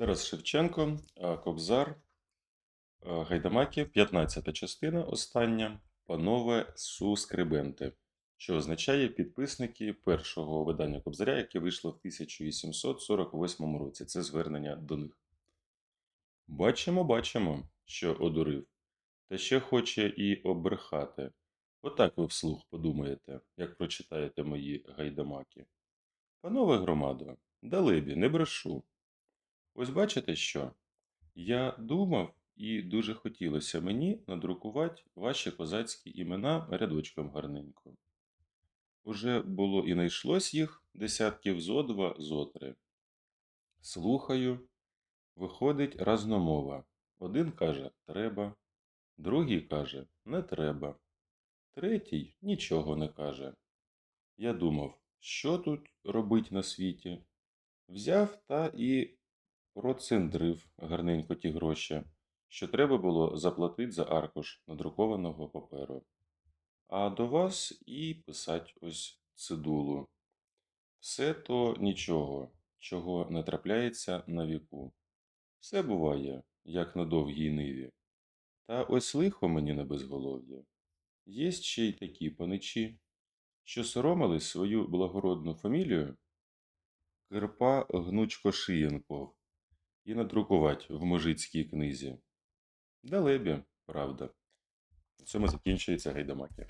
Тарас Шевченко, Кобзар, Гайдамаки, 15 частина, остання. Панове сускрибенти, що означає підписники першого видання Кобзаря, яке вийшло в 1848 році. Це звернення до них. Бачимо, бачимо, що одурив. Та ще хоче і обрехати. Отак ви вслух подумаєте, як прочитаєте мої гайдамаки. Панове громадо, далебі, не брешу. Ось бачите що? Я думав, і дуже хотілося мені надрукувати ваші козацькі імена рядочком гарненько. Уже було і найшлось їх десятків зо два, зо три. Слухаю, виходить разномова. Один каже треба, другий каже не треба, третій нічого не каже. Я думав, що тут робить на світі? Взяв та і проциндрив гарненько ті гроші, що треба було заплатити за аркуш надрукованого паперу. А до вас і писать ось цидулу. Все то нічого, чого не трапляється на віку. Все буває, як на довгій ниві. Та ось лихо мені на безголов'я. Є ще й такі паничі, що соромились свою благородну фамілію Кирпа Гнучко Шиєнков і надрукувати в мужицькій книзі. Далебі, правда. В цьому закінчується гайдамаки.